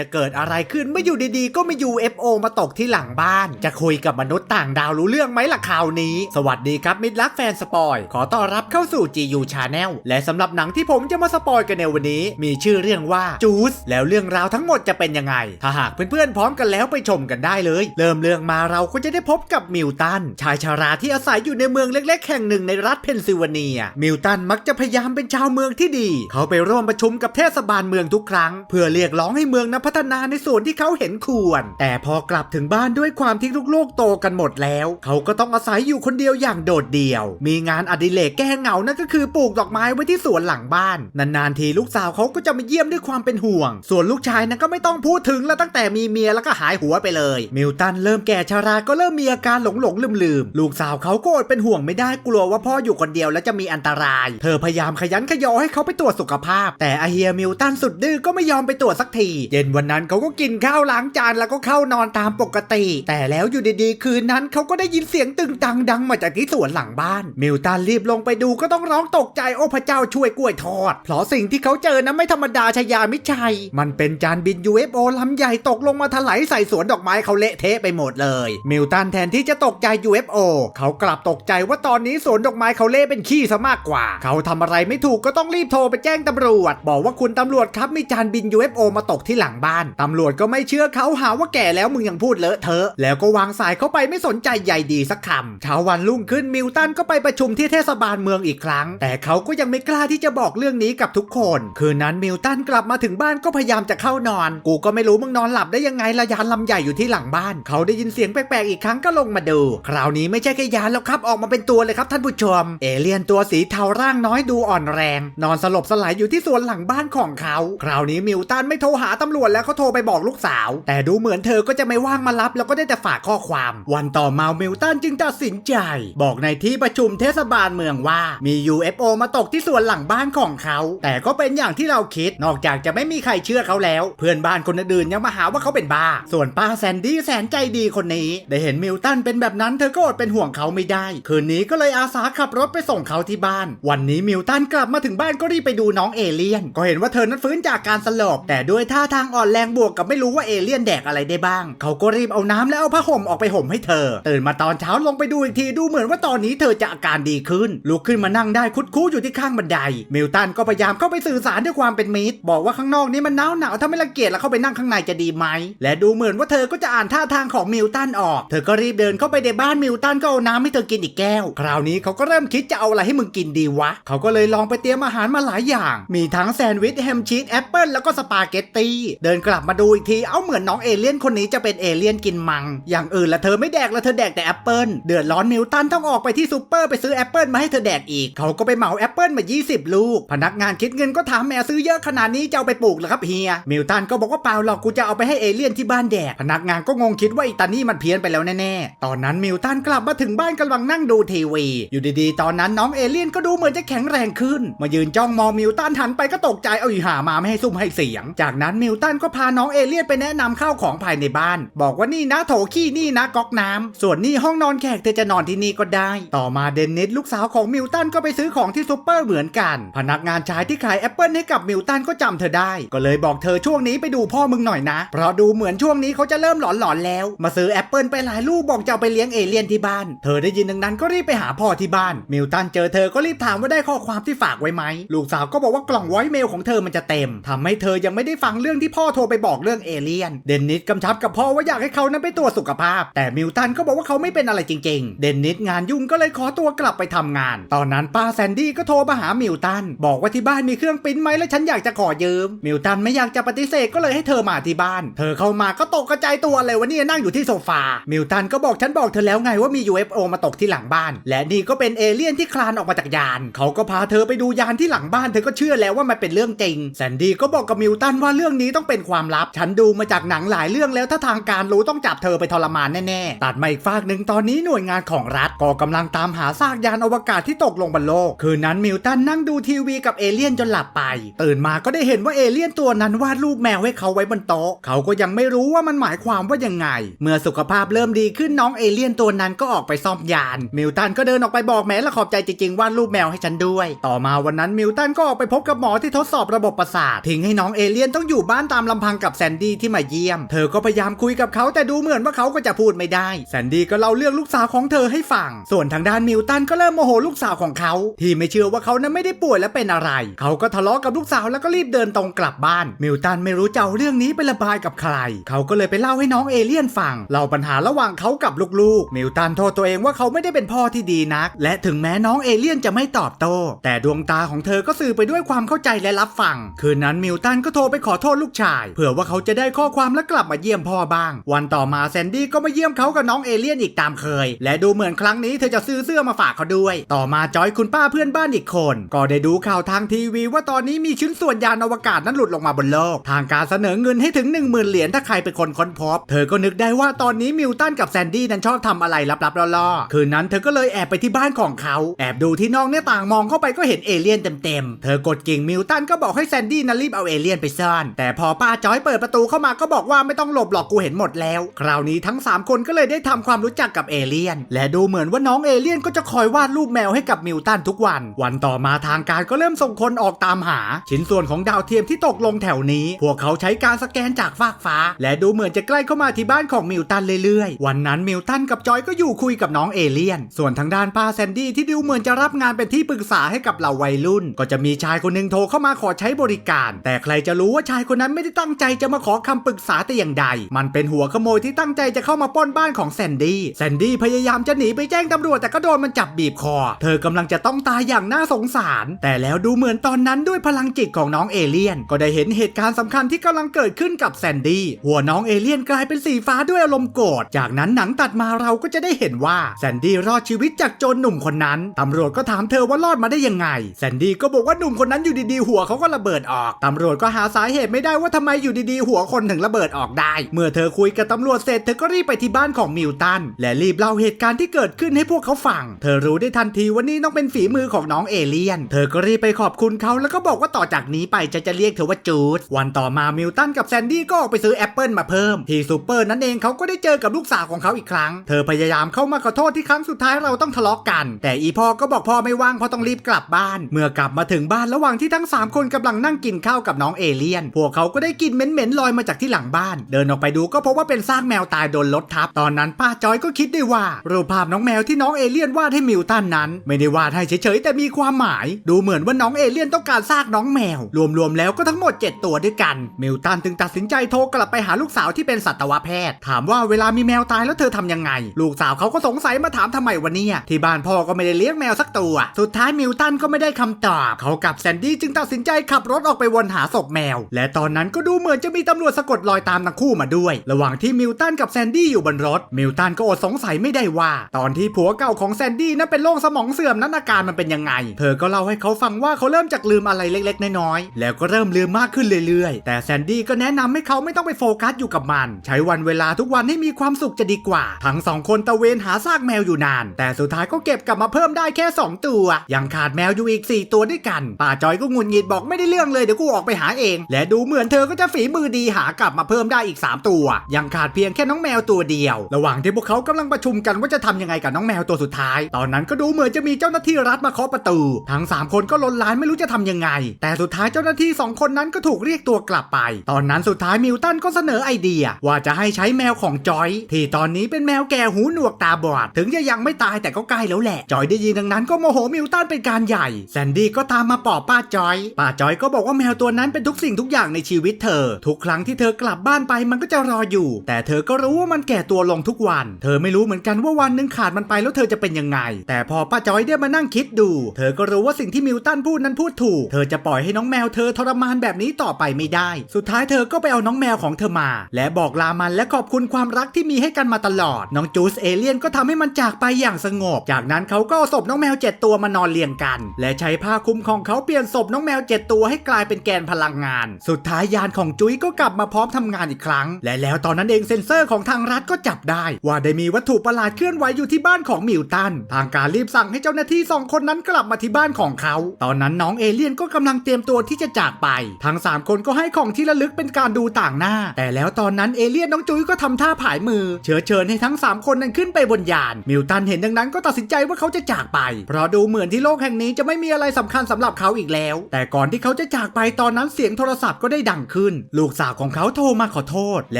จะเกิดอะไรขึ้นเมื่ออยู่ดีๆ ก็มี UFO มาตกที่หลังบ้าน จะคุยกับมนุษย์ต่างดาวรู้เรื่องไหมล่ะข่าวนี้ สวัสดีครับมิตรรักแฟนสปอย ขอต้อนรับเข้าสู่ GU Channel และสำหรับหนังที่ผมจะมาสปอยกันในวันนี้ มีชื่อเรื่องว่าจูสแล้วเรื่องราวทั้งหมดจะเป็นยังไง ถ้าหากเพื่อนๆพร้อมกันแล้วไปชมกันได้เลย เริ่มเรื่องมาเราก็จะได้พบกับมิวตันชายชาราที่อาศัยอยู่ในเมืองเล็ก ๆ แห่งหนึ่งในรัฐเพนซิลเวเนีย มิวตันมักจะพยายามเป็นชาวเมืองที่ดี เขาไปร่วมประชุมกับเทศบาลเมืองทุกครั้ง เพื่อเรียกร้องให้เมืองนั้นพัฒนาในส่วนที่เขาเห็นควร แต่พอกลับถึงบ้านด้วยความที่ลูกๆโตกันหมดแล้ว เขาก็ต้องอาศัยอยู่คนเดียวอย่างโดดเดี่ยว มีงานอดิเรกแก้เหงานั่นก็คือปลูกดอกไม้ไว้ที่สวนหลังบ้าน นานๆทีลูกสาวเขาก็จะมาเยี่ยมด้วยความเป็นห่วง ส่วนลูกชายนั้นก็ไม่ต้องพูดถึงแล้วตั้งแต่มีเมียแล้วก็หายหัวไปเลย มิลตันเริ่มแก่ชาราก็เริ่มมีอาการหลงหลงลืมลืมลูกสาวเขาก็อดเป็นห่วงไม่ได้กลัวว่าพ่ออยู่คนเดียวแล้วจะมีอันตราย เธอพยายามขยันขยอให้เขาไปตรวจสุขภาพ แต่อาเฮียมิลตันสุดดื้อก็ไม่ยอมไปตรวจสักที เย็นวันันนั้นเขาก็กินข้าวล้างจานแล้วก็เข้านอนตามปกติ แต่แล้วอยู่ดีๆ คืนนั้นเขาก็ได้ยินเสียงตึงตังดังมาจากที่สวนหลังบ้าน มิลตันรีบลงไปดูก็ต้องร้องตกใจโอ้พระเจ้าช่วยกล้วยทอด เพราะสิ่งที่เขาเจอนั้นไม่ธรรมดาชายามิชัย มันเป็นจานบิน UFO ลำใหญ่ตกลงมาถลายใส่สวนดอกไม้เขาเละเทะไปหมดเลย มิลตันแทนที่จะตกใจ UFO เขากลับตกใจว่าตอนนี้สวนดอกไม้เขาเละเป็นขี้ซะมากกว่า เขาทำอะไรไม่ถูกก็ต้องรีบโทรไปแจ้งตำรวจ บอกว่าคุณตำรวจครับมีจานบิน UFO มาตกที่หลังบ้านตำรวจก็ไม่เชื่อเขาหาว่าแก่แล้วมึงยังพูดเลอะเทอะ แล้วก็วางสายเข้าไปไม่สนใจใยดีสักคำเช้าวันรุ่งขึ้นมิลตันก็ไปประชุมที่เทศบาลเมืองอีกครั้ง แต่เขาก็ยังไม่กล้าที่จะบอกเรื่องนี้กับทุกคน คืนนั้นมิลตันกลับมาถึงบ้านก็พยายามจะเข้านอน กูก็ไม่รู้มึงนอนหลับได้ยังไงละยานลำใหญ่อยู่ที่หลังบ้าน เขาได้ยินเสียงแปลกๆอีกครั้งก็ลงมาดู คราวนี้ไม่ใช่แค่ยานแล้วครับออกมาเป็นตัวเลยครับท่านผู้ชม เอเลี่ยนตัวสีเทาร่างน้อยดูอ่อนแรง นอนสลบสลายอยู่ที่สวนหลังบ้านของเขา คราวนี้มิลตันไม่โทรหาตำรวจแล้วเขาโทรไปบอกลูกสาว แต่ดูเหมือนเธอก็จะไม่ว่างมารับ แล้วก็ได้แต่ฝากข้อความ วันต่อมามิลตันจึงตัดสินใจ บอกในที่ประชุมเทศบาลเมืองว่ามี UFO มาตกที่สวนหลังบ้านของเขา แต่ก็เป็นอย่างที่เราคิดนอกจากจะไม่มีใครเชื่อเขาแล้ว เพื่อนบ้านคนอื่นยังมาหาว่าเขาเป็นบ้า ส่วนป้าแซนดี้แสนใจดีคนนี้ ได้เห็นมิลตันเป็นแบบนั้นเธอก็อดเป็นห่วงเขาไม่ได้ คืนนี้ก็เลยอาสาขับรถไปส่งเขาที่บ้าน วันนี้มิลตันกลับมาถึงบ้านก็รีบไปดูน้องเอเลี่ยน ก็เห็นว่าเธอนั้นฟื้นจากการสลบแต่ด้วยท่าทางอ่อนแรงบวกกับไม่รู้ว่าเอเลี่ยนแดกอะไรได้บ้าง เขาก็รีบเอาน้ำและเอาผ้าห่มออกไปห่มให้เธอ ตื่นมาตอนเช้าลงไปดูอีกทีดูเหมือนว่าตอนนี้เธอจะอาการดีขึ้น ลุกขึ้นมานั่งได้คุดคู้อยู่ที่ข้างบันได มิลตันก็พยายามเข้าไปสื่อสารด้วยความเป็นมิตร บอกว่าข้างนอกนี้มันหนาวหนาวถ้าไม่รังเกียจแล้วเข้าไปนั่งข้างในจะดีไหม และดูเหมือนว่าเธอก็จะอ่านท่าทางของมิลตันออก เธอก็รีบเดินเข้าไปในบ้านมิลตันก็เอาน้ำให้เธอกินอีกแก้ว คราวนี้เขาก็เริ่มคิดจะเอาอะไรให้มึงกินดีวะ เขาก็เลยลองไปเตรียมอาหารมาหลายอย่าง มีทั้งแซนด์วิชแฮมชีสแอปเปิลแล้วก็สปาเกตตีเดินกลับมาดูอีกที เอาเหมือนน้องเอเลี่ยนคนนี้จะเป็นเอเลี่ยนกินมัง อย่างอื่นละเธอไม่แดกละเธอแดกแต่แอปเปิลเดือดร้อนมิลตันต้องออกไปที่ซูเปอร์ไปซื้อแอปเปิลมาให้เธอแดกอีก เขาก็ไปเหมาแอปเปิลมา 20 ลูก พนักงานคิดเงินก็ถามแม่ซื้อเยอะขนาดนี้จะเอาไปปลูกเหรอครับเฮีย มิลตันก็บอกว่าเปล่าหรอกกูจะเอาไปให้เอเลี่ยนที่บ้านแดก พนักงานก็งงคิดว่าอีตานี่มันเพี้ยนไปแล้วแน่ๆ ตอนนั้นมิลตันกลับมาถึงบ้านกำลังนั่งดูทีวี อยู่ดีๆ ตอนนั้นน้องเอเลี่ยนก็ดูเหมือนจะแข็งแรงขึ้น มายืนจ้องมองมิลตันหันไปก็ตกใจเอาอีหามาไม่ให้ซุ่มให้เสียง จากนั้นมิลตันก็พาน้องเอเลี่ยนไปแนะนำข้าวของภายในบ้าน บอกว่านี่นะโถขี้นี่นะก๊อกน้ำส่วนนี่ห้องนอนแขกเธอจะนอนที่นี่ก็ได้ ต่อมาเดนนิสลูกสาวของมิลตันก็ไปซื้อของที่ซูเปอร์เหมือนกัน พนักงานชายที่ขายแอปเปิลให้กับมิลตันก็จำเธอได้ ก็เลยบอกเธอช่วงนี้ไปดูพ่อมึงหน่อยนะ เพราะดูเหมือนช่วงนี้เขาจะเริ่มหลอนๆแล้ว มาซื้อแอปเปิลไปหลายลูกบอกจะเอาไปเลี้ยงเอเลี่ยนที่บ้าน เธอได้ยินดังนั้นก็รีบไปหาพ่อที่บ้าน มิลตันเจอเธอก็รีบถามว่าได้ข้อความที่ฝากไว้ไหม ลูกสาวก็บอกว่ากล่องไวเมลของเธอมันจะเต็มทำให้เธอยังไม่ได้ฟังเรื่องที่พ่อโทรไปบอกเรื่องเอเลี่ยน เดนนิสกำชับกับพ่อว่าอยากให้เขานั้นไปตรวจสุขภาพ แต่มิลตันก็บอกว่าเขาไม่เป็นอะไรจริง ๆ เดนนิสงานยุ่งก็เลยขอตัวกลับไปทำงาน ตอนนั้นป้าแซนดี้ก็โทรมาหามิลตัน บอกว่าที่บ้านมีเครื่องปริ้นไหมและฉันอยากจะขอยืม มิลตันไม่อยากจะปฏิเสธก็เลยให้เธอมาที่บ้าน เธอเข้ามาก็ตกกระจายตัวเลยว่านี่นั่งอยู่ที่โซฟา มิลตันก็บอกฉันบอกเธอแล้วไงว่ามี UFO มาตกที่หลังบ้าน และนี่ก็เป็นเอเลี่ยนที่คลานออกมาจากยาน เขาก็พาเธอไปดูยานที่หลังบ้าน เธอก็เชื่อแล้วว่ามันเป็นเรื่องจริง แซนดี้ก็บอกกับมิลตันว่าเรื่องนี้ต้องเป็นความลับ ฉันดูมาจากหนังหลายเรื่องแล้วถ้าทางการรู้ต้องจับเธอไปทรมานแน่ๆ ตัดมาอีกฝากหนึ่งตอนนี้หน่วยงานของรัฐก็กำลังตามหาซากยานอวกาศที่ตกลงบนโลก คืนนั้นมิลตันนั่งดูทีวีกับเอเลี่ยนจนหลับไป ตื่นมาก็ได้เห็นว่าเอเลี่ยนตัวนั้นวาดรูปแมวให้เขาไว้บนโต๊ะ เขาก็ยังไม่รู้ว่ามันหมายความว่ายังไง เมื่อสุขภาพเริ่มดีขึ้นน้องเอเลี่ยนตัวนั้นก็ออกไปซ่อมยาน มิลตันก็เดินออกไปบอกแม่ละขอบใจจริงๆวาดรูปแมวให้ฉันด้วย ต่อมาวันนั้นมิลตันก็ออกไปพบกับหมอที่ทดสอบระบบประสาททิ้งให้น้องเอเลี่ยนต้องอยู่บ้านตามลำพังกับแซนดี้ที่มาเยี่ยม เธอก็พยายามคุยกับเขาแต่ดูเหมือนว่าเขาก็จะพูดไม่ได้ แซนดี้ก็เล่าเรื่องลูกสาวของเธอให้ฟัง ส่วนทางด้านมิลตันก็เริ่มโมโหลูกสาวของเขา ที่ไม่เชื่อว่าเขานั้นไม่ได้ป่วยและเป็นอะไร เขาก็ทะเลาะกับลูกสาวแล้วก็รีบเดินตรงกลับบ้าน มิลตันไม่รู้จะเอาเรื่องนี้ไประบายกับใคร เขาก็เลยไปเล่าให้น้องเอเลี่ยนฟังเล่าปัญหาระหว่างเขากับลูกๆ มิลตันโทษตัวเองว่าเขาไม่ได้เป็นพ่อที่ดีนัก และถึงแม้น้องเอเลี่ยนจะไม่ตอบโต้ แต่ดวงตาของเธอก็สื่อไปด้วยความเข้าใจและรับฟัง คืนนั้นมิลตันก็โทรไปขอโทษลูกชายเผื่อว่าเขาจะได้ข้อความและกลับมาเยี่ยมพ่อบ้าง วันต่อมาแซนดี้ก็มาเยี่ยมเขากับน้องเอเลี่ยนอีกตามเคย และดูเหมือนครั้งนี้เธอจะซื้อเสื้อมาฝากเขาด้วย ต่อมาจอยคุณป้าเพื่อนบ้านอีกคน ก็ได้ดูข่าวทางทีวี ว่าตอนนี้มีชิ้นส่วนยานอวกาศนั้นหลุดลงมาบนโลก ทางการเสนอเงินให้ถึง 1 0,000 เหรียญถ้าใครเป็นคนค้นพบ เธอก็นึกได้ว่าตอนนี้มิลตันกับแซนดี้นั้นชอบทำอะไรลับๆล่อๆคืนนั้นเธอก็เลยแอบไปที่บ้านของเขา แอบดูที่นอกหน้าต่างมองเข้าไปก็เห็นเอเลี่ยนเต็มๆ เธอกดกิ่งมิลตันก็บอกให้แซนดี้นั้นรีบเอาเอเลี่ยนไปซ่อน แต่พอป้าจอยเปิดประตูเข้ามาก็บอกว่าไม่ต้องหลบหรอกกูเห็นหมดแล้ว คราวนี้ทั้ง 3 คนก็เลยได้ทำความรู้จักกับเอเลี่ยน และดูเหมือนว่าน้องเอเลี่ยนก็จะคอยวาดรูปแมวให้กับมิลตันทุกวัน วันต่อมาทางการก็เริ่มส่งคนออกตามหา ชิ้นส่วนของดาวเทียมที่ตกลงแถวนี้ พวกเขาใช้การสแกนจากฟากฟ้า และดูเหมือนจะใกล้เข้ามาที่บ้านของมิลตันเรื่อยๆ วันนั้นมิลตันกับจอยก็อยู่คุยกับน้องเอเลี่ยน ส่วนทางด้านป้าแซนดี้ที่ดูเหมือนจะรับงานเป็นที่ปรึกษาให้กับเหล่าวัยรุ่น ก็จะมีชายคนหนึ่งโทรเข้ามาขอใช้บริการ แต่ใครจะรู้ว่าชายคนนั้นไม่ได้ตั้งใจจะมาขอคำปรึกษาแต่อย่างใด มันเป็นหัวขโมยที่ตั้งใจจะเข้ามาป้นบ้านของแซนดี้ แซนดี้พยายามจะหนีไปแจ้งตำรวจแต่ก็โดนมันจับบีบคอ เธอกำลังจะต้องตายอย่างน่าสงสาร แต่แล้วดูเหมือนตอนนั้นด้วยพลังจิตของน้องเอเลี่ยน ก็ได้เห็นเหตุการณ์สำคัญที่กำลังเกิดขึ้นกับแซนดี้ หัวน้องเอเลี่ยนกลายเป็นสีฟ้าด้วยอารมณ์โกรธ จากนั้นหนังตัดมาเราก็จะได้เห็นว่าแซนดี้รอดชีวิตจากโจรหนุ่มคนนั้น ตำรวจก็ถามเธอว่ารอดมาได้ยังไง แซนดี้ก็บอกว่าหนุ่มคนนั้นอยู่ดีๆหัวเขาก็ระเบิดออก ตำรวจก็หาสาเหตุไม่ได้ว่าทำไมอยู่ดีๆ หัวคนถึงระเบิดออกได้ เมื่อเธอคุยกับตำรวจเสร็จเธอก็รีบไปที่บ้านของมิลตันและรีบเล่าเหตุการณ์ที่เกิดขึ้นให้พวกเขาฟัง เธอรู้ได้ทันทีว่านี่ต้องเป็นฝีมือของน้องเอเลียน เธอก็รีบไปขอบคุณเขาแล้วก็บอกว่าต่อจากนี้ไปจะจะเรียกเธอว่าจูด วันต่อมามิลตันกับแซนดี้ก็ออกไปซื้อแอปเปิลมาเพิ่ม ที่ซูเปอร์นั่นเองเขาก็ได้เจอกับลูกสาวของเขาอีกครั้ง เธอพยายามเข้ามาขอโทษที่ครั้งสุดท้ายเราต้องทะเลาะกัน แต่อีพ่อก็บอกพ่อไม่ว่างเพราะต้องรีบกลับบ้าน เมื่อกลับมาถึงบ้านระหว่างที่ทั้ง 3 คนกำลังนั่งกินข้าวกับน้องเอเลียน พวกเขาก็ได้กลินเหม็นๆลอยมาจากที่หลังบ้าน เดินออกไปดูก็พบว่าเป็นซากแมวตายโดนรถทับ ตอนนั้นป้าจอยก็คิดได้ว่า รูปภาพน้องแมวที่น้องเอเลี่ยนวาดให้มิลตันนั้น ไม่ได้วาดให้เฉยๆแต่มีความหมาย ดูเหมือนว่าน้องเอเลี่ยนต้องการซากน้องแมว รวมๆแล้วก็ทั้งหมด 7 ตัวด้วยกัน มิลตันจึงตัดสินใจโทรกลับไปหาลูกสาวที่เป็นสัตวแพทย์ ถามว่าเวลามีแมวตายแล้วเธอทำยังไง ลูกสาวเขาก็สงสัยมาถามทำไมวันนี้ที่บ้านพ่อก็ไม่ได้เลี้ยงแมวสักตัว สุดท้ายมิลตันก็ไม่ได้คำตอบ เขากับแซนดี้จึงตัดสินใจขับรถออกไปวนหาศพแมว และตอนนั้นก็ดูเหมือนจะมีตำรวจสะกดรอยตามทั้งคู่มาด้วย ระหว่างที่มิลตันกับแซนดี้อยู่บนรถ มิลตันก็อดสงสัยไม่ได้ว่า ตอนที่ผัวเก่าของแซนดี้นั้นเป็นโรคสมองเสื่อมนั้นอาการมันเป็นยังไง เธอก็เล่าให้เขาฟังว่าเขาเริ่มจากลืมอะไรเล็ก ๆ น้อยๆ แล้วก็เริ่มลืมมากขึ้นเรื่อยๆ แต่แซนดี้ก็แนะนำให้เขาไม่ต้องไปโฟกัสอยู่กับมัน ใช้วันเวลาทุกวันให้มีความสุขจะดีกว่า ทั้งสองคนตะเวนหาซากแมวอยู่นาน แต่สุดท้ายก็เก็บกลับมาเพิ่มได้แค่ 2 ตัว ยังขาดแมวอยู่อีก 4 ตัวด้วยกัน ป่าจอยก็งุนงิดบอกไม่ได้เรื่องเลยเดี๋ยวกูออกไปหาเอง และดูเหมือนเธอก็จะฝีมือดีหากลับมาเพิ่มได้อีก 3 ตัว ยังขาดเพียงแค่น้องแมวตัวเดียว ระหว่างที่พวกเขากำลังประชุมกันว่าจะทำยังไงกับน้องแมวตัวสุดท้าย ตอนนั้นก็ดูเหมือนจะมีเจ้าหน้าที่รัฐมาเคาะประตู ทั้ง 3 คนก็ลนลานไม่รู้จะทำยังไง แต่สุดท้ายเจ้าหน้าที่ 2 คนนั้นก็ถูกเรียกตัวกลับไป ตอนนั้นสุดท้ายมิลตันก็เสนอไอเดีย ว่าจะให้ใช้แมวของจอย ที่ตอนนี้เป็นแมวแก่หูหนวกตาบอด ถึงจะยังไม่ตายแต่ก็ใกล้แล้วแหละ จอยได้ยินดังนั้นก็โมโหมิลตันเป็นการใหญ่ แซนดี้ก็ตามมาปอบป้าจอย ป้าจอยก็บอกว่าแมวตัวนั้นเป็นทุกสิ่งทุกอย่างในชีวิตเธอ ทุกครั้งที่เธอกลับบ้านไปมันก็จะรออยู่ แต่เธอก็รู้ว่ามันแก่ตัวลงทุกวัน เธอไม่รู้เหมือนกันว่าวันหนึ่งขาดมันไปแล้วเธอจะเป็นยังไง แต่พอป้าจอยได้มานั่งคิดดู เธอก็รู้ว่าสิ่งที่มิลตันพูดนั้นพูดถูก เธอจะปล่อยให้น้องแมวเธอทรมานแบบนี้ต่อไปไม่ได้ สุดท้ายเธอก็ไปเอาน้องแมวของเธอมา และบอกลามันและขอบคุณความรักที่มีให้กันมาตลอด น้องจูสเอเลียนก็ทำให้มันจากไปอย่างสงบ จากนั้นเขาก็เอาศพน้องแมวเจ็ดตัวมานอนเรียงกัน และใช้ผ้าคลุมของเขาเปลี่ยนศพน้องแมวเจ็ดตัวให้กลายเป็นแกนพลังงาน สุดท้ายยานของจุ้ยก็กลับมาพร้อมทำงานอีกครั้ง และแล้วตอนนั้นเองเซ็นเซอร์ของทางรัฐก็จับได้ ว่าได้มีวัตถุประหลาดเคลื่อนไหวอยู่ที่บ้านของมิลตันทางการรีบสั่งให้เจ้าหน้าที่สองคนนั้นกลับมาที่บ้านของเขา ตอนนั้นน้องเอเลี่ยนก็กำลังเตรียมตัวที่จะจากไป ทั้งสามคนก็ให้ของที่ระลึกเป็นการดูต่างหน้า แต่แล้วตอนนั้นเอเลี่ยนน้องจุ้ยก็ทำท่าผายมือ เชื้อเชิญให้ทั้งสามคนนั้นขึ้นไปบนยาน มิลตันเห็นดังนั้นก็ตัดสินใจว่าเขาจะจากไป เพราะดูเหมือนที่โลกแห่งนี้จะไม่มีอะไรสำคัญสำหรับเขาอีกแล้ว แต่ก่อนที่เขาจะจากไปตอนนั้นเสียงโทรศัพท์ก็ได้ดังขึ้น ลูกสาวของเขาโทรมาขอโทษ แล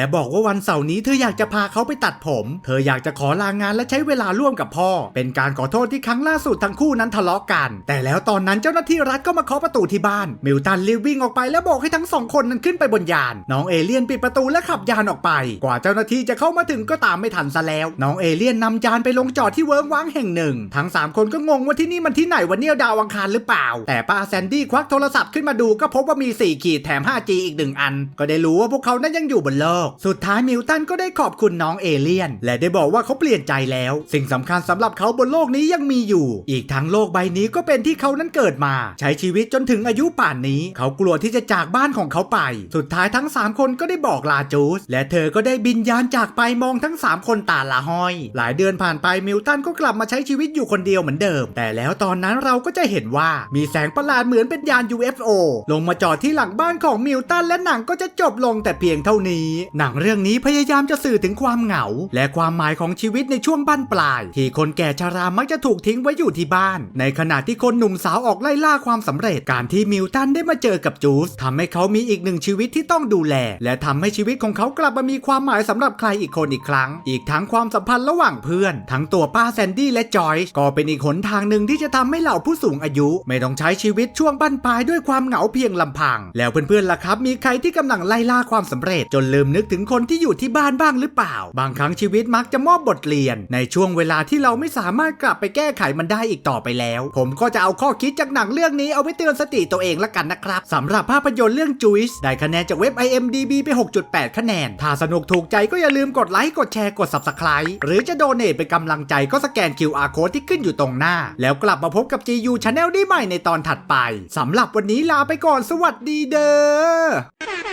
ะบอกว่าวันเสาร์นี้เธออยากจะพาเขาไปตัดผม เธออยากจะขอลางานและใช้เวลาร่วมกับพ่อ เป็นการขอโทษที่ครั้งล่าสุดทั้งคู่นั้นทะเลาะกัน แต่แล้วตอนนั้นเจ้าหน้าที่รัฐก็มาเคาะประตูที่บ้าน มิลตันรีบวิ่งออกไปแล้วบอกให้ทั้งสองคนนั้นขึ้นไปบนยาน น้องเอเลี่ยนปิดประตูและขับยานออกไป กว่าเจ้าหน้าที่จะเข้ามาถึงก็ตามไม่ทันซะแล้ว น้องเอเลี่ยนนำยานไปลงจอดที่เวิร์กว้างแห่งหนึ่ง ทั้งสามคนก็งงว่าที่นี่มันที่ไหนวันนี้ดาวอังคารหรือเปล่า แต่ป้าแซนดี้ควักโทรศัพท์ขึ้นมาดูก็พบว่ามี 4 ขีดแถม 5G อีกหนึ่งอัน ก็ได้รู้ว่าพวกเขานั้นยังอยู่บนโลก สุดท้ายมิลตันก็ได้ขอบคุณน้องเอเลี่ยน และได้บอกว่าเขาเปลี่ยนใจแล้ว สิ่งสำคัญสำหรับเขาบนโลกนี้ยังมีอยู่ อีกทั้งโลกใบนี้ก็เป็นที่เขานั้นเกิดมา ใช้ชีวิตจนถึงอายุป่านนี้ เขากลัวที่จะจากบ้านของเขาไป สุดท้ายทั้ง 3 คนก็ได้บอกลาจูส และเธอก็ได้บินยานจากไปมองทั้ง 3 คนตาละห้อย หลายเดือนผ่านไปมิลตันก็กลับมาใช้ชีวิตอยู่คนเดียวเหมือนเดิม แต่แล้วตอนนั้นเราก็จะเห็นว่ามีแสงประหลาดเหมือนเป็นยาน UFO ลงมาจอดที่หลังบ้านของมิลตันและหนังก็จะจบลงแต่เพียงเท่านี้ หนังเรื่องนี้พยายามจะสื่อถึงความเหงา และความหมายของชีวิตในช่วงบั้นปลาย ที่คนแก่ชรามักจะถูกทิ้งไว้อยู่ที่บ้าน ในขณะที่คนหนุ่มสาวออกไล่ล่าความสำเร็จ การที่มิลตันได้มาเจอกับจูสทำให้เขามีอีกหนึ่งชีวิตที่ต้องดูแล และทำให้ชีวิตของเขากลับมามีความหมายสำหรับใครอีกคนอีกครั้ง อีกทั้งความสัมพันธ์ระหว่างเพื่อน ทั้งตัวป้าแซนดี้และจอยส์ก็เป็นอีกหนทางหนึ่งที่จะทำให้เหล่าผู้สูงอายุ ไม่ต้องใช้ชีวิตช่วงบั้นปลายด้วยความเหงาเพียงลำพัง แล้วเพื่อนๆล่ะครับมีใครที่กำลังไล่ล่าความสำเร็จ จนลืมนึกถึงคนที่อยู่ที่บ้านบ้างหรือเปล่า บางครั้งชีวิตมักจะมอบบทเรียน ในช่วงเวลาที่เราไม่สามารถกลับไปแก้ไขมันได้อีกต่อไปแล้ว ผมก็จะเอาข้อคิดจากหนังเรื่องนี้เอาไว้เตือนสติตัวเองละกันนะครับสำหรับภาพยนตร์เรื่อง Juice ได้คะแนนจากเว็บ IMDB ไป 6.8 คะแนน ถ้าสนุกถูกใจก็อย่าลืมกดไลค์กดแชร์กด Subscribe หรือจะโดเนทเป็นกำลังใจก็สแกน QR Code ที่ขึ้นอยู่ตรงหน้า แล้วกลับมาพบกับ GU Channel ได้ใหม่ในตอนถัดไปสำหรับวันนี้ลาไปก่อนสวัสดีเด้อ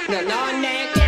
Now. no, long.